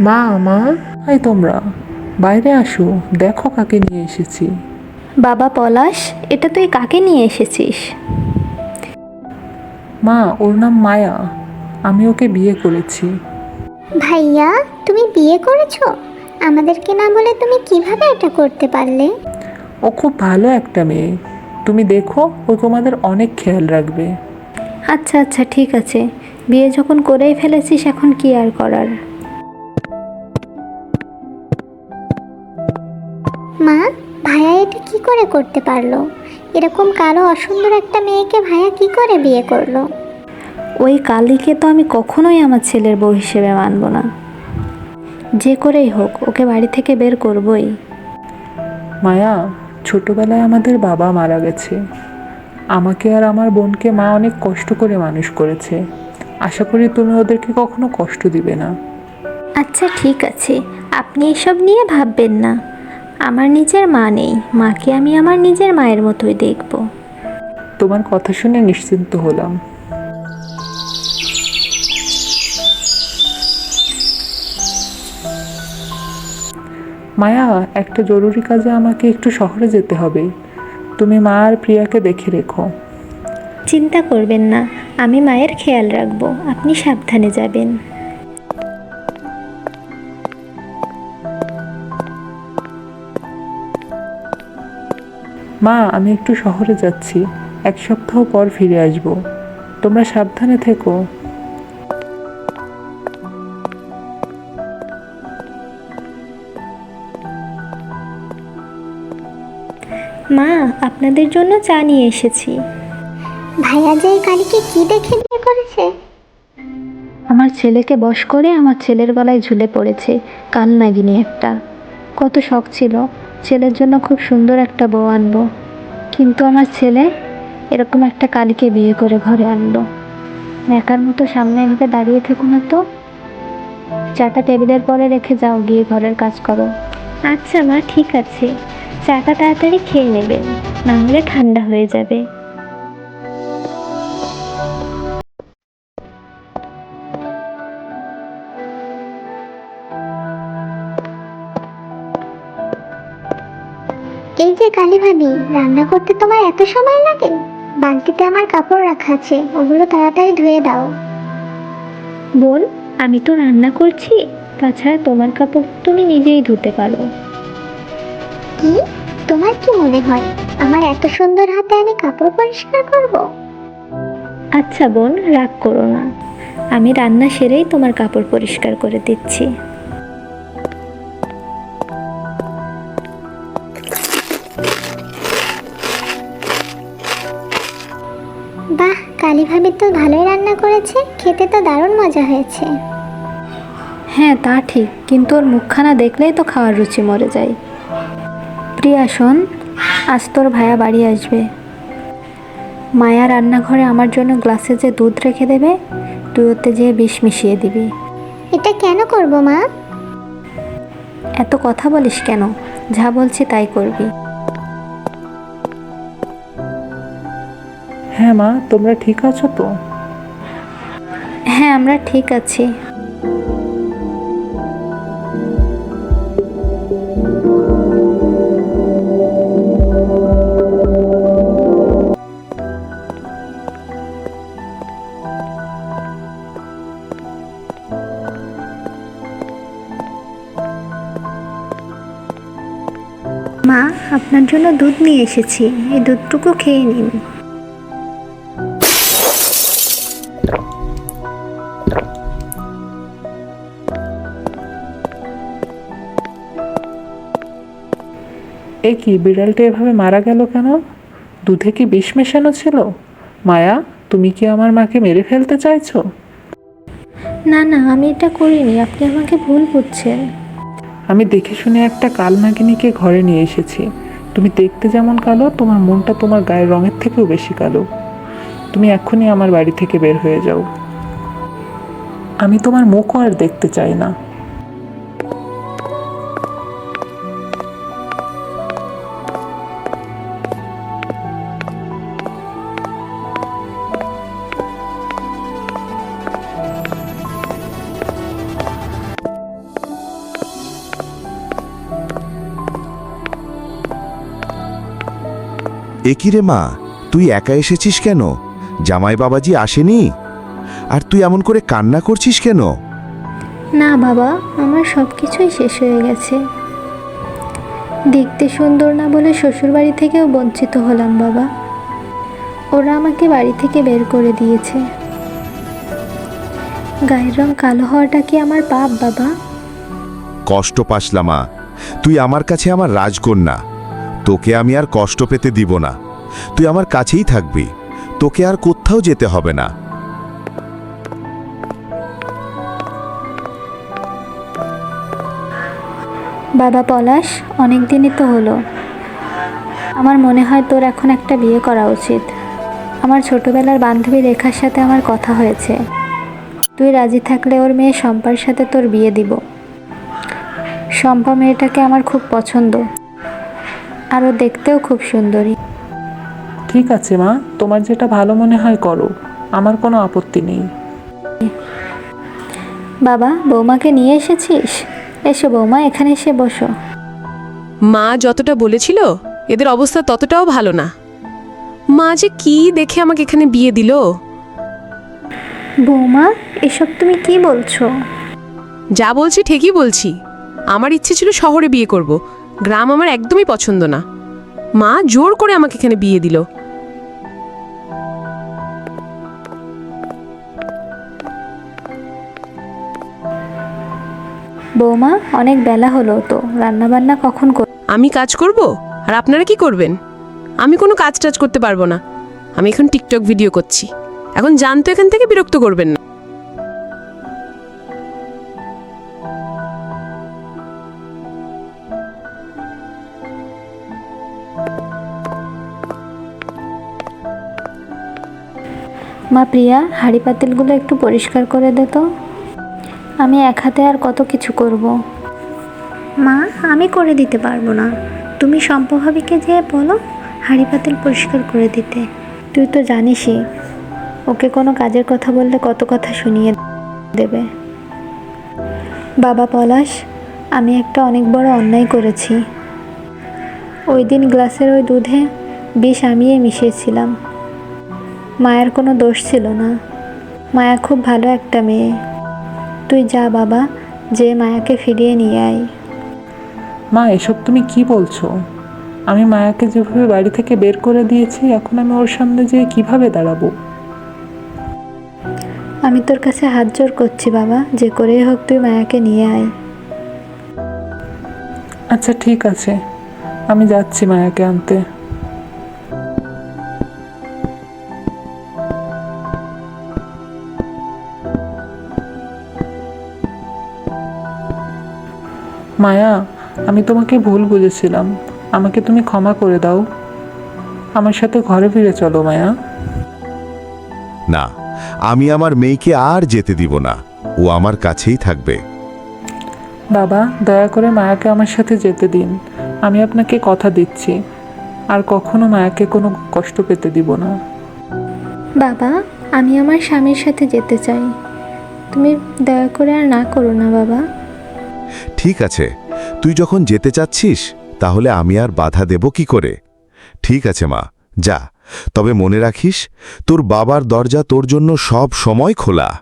মা মা। হাই তোমরা বাইরে আসো দেখো কাকে নিয়ে এসেছি। বাবা পলাশ এটা তুই কাকে নিয়ে এসেছিস? মা ওর নাম মায়া। আমি ওকে বিয়ে করেছি। ভাইয়া তুমি বিয়ে করেছ? আমাদেরকে না বলে তুমি কীভাবে এটা করতে পারলে? ও খুব ভালো একটা মেয়ে। তুমি দেখো ও তোমাদের অনেক খেয়াল রাখবে। আচ্ছা আচ্ছা ঠিক আছে। বিয়ে যখন করেই ফেলেছিস এখন কি আর করার? মা ভাইয়া এটা কি করে করতে পারল? এরকম কালো অসুন্দর একটা মেয়েকে ভাইয়া কি করে বিয়ে করল? ওই কালীকে তো আমি কখনোই আমার ছেলের বউ হিসেবে মানব না। যে করেই হোক ওকে বাড়ি থেকে বের করবই। মায়া ছোটবেলায় আমাদের বাবা মারা গেছে। আমাকে আর আমার বোনকে মা অনেক কষ্ট করে মানুষ করেছে। আশা করি তুমি ওদেরকে কখনো কষ্ট দিবে না। আচ্ছা ঠিক আছে। আপনি এসব নিয়ে ভাববেন না। আমার নিজের মা নেই। মাকে আমি আমার নিজের মায়ের মতোই দেখব। তোমার কথা শুনে নিশ্চিন্ত হলাম। মায়া একটা জরুরি কাজে আমাকে একটু শহরে যেতে হবে। তুমি মা আর প্রিয়াকে দেখে রেখো। চিন্তা করবেন না আমি মায়ের খেয়াল রাখব। আপনি সাবধানে যাবেন। মা আমি একটু শহরে যাচ্ছি। এক সপ্তাহ পর ফিরে আসব। তোমরা সাবধানে থেকো। মা আপনাদের জন্য চা নিয়ে এসেছি। ভাইয়া যে কালীকে কি দেখে বিয়ে করেছে? আমার ছেলেকে বশ করে আমার ছেলের গলায় ঝুলে পড়েছে কাল নাগিনী একটা। কত শখ ছিল। ছেলের জন্য খুব সুন্দর একটা বউ আনব। কিন্তু আমার ছেলে এরকম একটা কালীকে বিয়ে করে ঘরে আনলো একার মতো সামনে এভাবে দাঁড়িয়ে থেকো না তো। চাটা টেবিলের পরে রেখে যাও, গিয়ে ঘরের কাজ করো। আচ্ছা মা, ঠিক আছে। চাটা তাড়াতাড়ি খেয়ে নেবে, না হলে ঠান্ডা হয়ে যাবে। যে কালী ভাবি রান্না করতে তোমার এত সময় লাগে? বালতিতে আমার কাপড় রাখা আছে ওগুলো তাড়াতাড়ি ধুয়ে দাও। বোন আমি তো রান্না করছি তাছাড়া তোমার কাপড় তুমি নিজেই ধুতে পারো। কি? তোমার কি মনে হয় আমার এত সুন্দর হাতে আমি কাপড় পরিষ্কার করব? আচ্ছা বোন রাগ করো না। আমি রান্না সেরেই তোমার কাপড় পরিষ্কার করে দিচ্ছি। বাহ কালী ভাবি তো ভালোই রান্না করেছে খেতে তো দারুণ মজা হয়েছে। হ্যাঁ তা ঠিক কিন্তু ওর মুখখানা দেখলেই তো খাওয়ার রুচি মরে যায়। প্রিয়া শোন আজ তোর ভাইয়া বাড়ি আসবে। মায়া রান্নাঘরে আমার জন্য গ্লাসে যে দুধ রেখে দেবে তুই ওতে যেয়ে বিষ মিশিয়ে দিবি। এটা কেন করব মা? এত কথা বলিস কেন? যা বলছি তাই করবি। হ্যাঁ মা, তোমরা ঠিক আছো তো? হ্যাঁ আমরা ঠিক আছি। মা, আপনার জন্য দুধ নিয়ে এসেছি। এই দুধটুকু খেয়ে নিন। এ কি বিড়ালটা এভাবে মারা গেল কেন? দুধে কি বিষ মেশানো ছিল? মায়া তুমি কি আমার মাকে মেরে ফেলতে চাইছো? না না আমি এটা করিনি আপনি আমাকে ভুল বুঝছেন। আমি দেখে শুনে একটা কালনাগিনীকে ঘরে নিয়ে এসেছি। তুমি দেখতে যেমন কালো তোমার মনটা তোমার গায়ের রঙের থেকেও বেশি কালো। তুমি এক্ষুনি আমার বাড়ি থেকে বের হয়ে যাও। আমি তোমার মুখও আর দেখতে চাই না। একই রে মা তুই একা এসেছিস কেন? জামাই বাবাজি আসেনি? আর তুই এমন করে কান্না করছিস কেন? না বাবা আমার সব কিছুই শেষ হয়ে গেছে। দেখতে সুন্দর না বলে শ্বশুরবাড়ি থেকেও বঞ্চিত হলাম বাবা। ওরা আমাকে বাড়ি থেকে বের করে দিয়েছে। গায়ের রং কালো হওয়াটা কি আমার পাপ বাবা? কষ্ট পাসলামা তুই আমার কাছে আমার রাজকন্যা। তোকে আমি আর কষ্ট পেতে দিব না। তুই আমার কাছেই থাকবি। তোকে আর কোথাও যেতে হবে না। বাবা পলাশ অনেক দিনই তো হলো। আমার মনে হয় তোর এখন একটা বিয়ে করা উচিত। আমার ছোটবেলার বান্ধবী রেখার সাথে আমার কথা হয়েছে। তুই রাজি থাকলে ওর মেয়ে শম্পার সাথে তোর বিয়ে দিব। শম্পা মেয়েটাকে আমার খুব পছন্দ। আর ও দেখতেও খুব সুন্দরী। ঠিক আছে মা। তোমার যেটা ভালো মনে হয় করো। আমার কোনো আপত্তি নেই। বাবা বৌমাকে নিয়ে এসেছিস? এসো বৌমা এখানে এসে বসো। মা যতটা বলেছিল এদের অবস্থা ততটাও ভালো না। মা যে কি দেখে আমাকে এখানে বিয়ে দিল? বৌমা এসব তুমি কি বলছো? যা বলছি ঠিকই বলছি। আমার ইচ্ছে ছিল শহরে বিয়ে করব। গ্রাম আমার একদমই পছন্দ না। মা জোর করে আমাকে এখানে বিয়ে দিল। বৌমা অনেক বেলা হলো তো। রান্নাবান্না কখন কর আমি কাজ করব? আর আপনারা কি করবেন? আমি কোনো কাজ টাজ করতে পারব না। আমি এখন টিকটক ভিডিও করছি। এখন জানতো এখান থেকে বিরক্ত করবেন না। মা প্রিয়া হাঁড়ি পাতিলগুলো একটু পরিষ্কার করে দে তো। আমি এক হাতে আর কত কিছু করব। মা আমি করে দিতে পারব না। তুমি সম্পভাবিকে যেয়ে বলো হাঁড়ি পাতিল পরিষ্কার করে দিতে। তুই তো জানিসই ওকে কোনো কাজের কথা বললে কত কথা শুনিয়ে দেবে। বাবা পলাশ আমি একটা অনেক বড় অন্যায় করেছি। ওই দিন গ্লাসের ওই দুধে বিষ আমিয়ে মিশিয়েছিলাম। মায়ের কোনো দোষ ছিল না। মায়া খুব ভালো একটা মেয়ে। তুই যা বাবা যে মায়াকে ফিরিয়ে নিয়ে আয়। মা এসব তুমি কি বলছো? আমি মায়াকে যেভাবে বাড়ি থেকে বের করে দিয়েছি এখন আমি ওর সামনে যেয়ে কীভাবে দাঁড়াবো? আমি তোর কাছে হাত জোর করছি বাবা যে করেই হোক তুই মায়াকে নিয়ে আয়। আচ্ছা ঠিক আছে। আমি যাচ্ছি মায়াকে আনতে। মায়া আমি তোমাকে ভুল বুঝেছিলাম। আমাকে তুমি ক্ষমা করে দাও। আমার সাথে ঘরে ফিরে চলো মায়া। না আমি আমার মেয়েকে আর যেতে দিব না। ও আমার কাছেই থাকবে। বাবা দয়া করে মায়াকে আমার সাথে যেতে দিন। আমি আপনাকে কথা দিচ্ছি। আর কখনো মায়াকে কোনো কষ্ট পেতে দিব না। বাবা আমি আমার স্বামীর সাথে যেতে চাই। তুমি দয়া করে আর না করো না বাবা। ঠিক আছে, তুই যখন যেতে চাচ্ছিস, তাহলে আমি আর বাধা দেব কি করে? ঠিক আছে, মা, যা, তবে মনে রাখিস, তোর বাবার দরজা তোর জন্য সব সময় খোলা।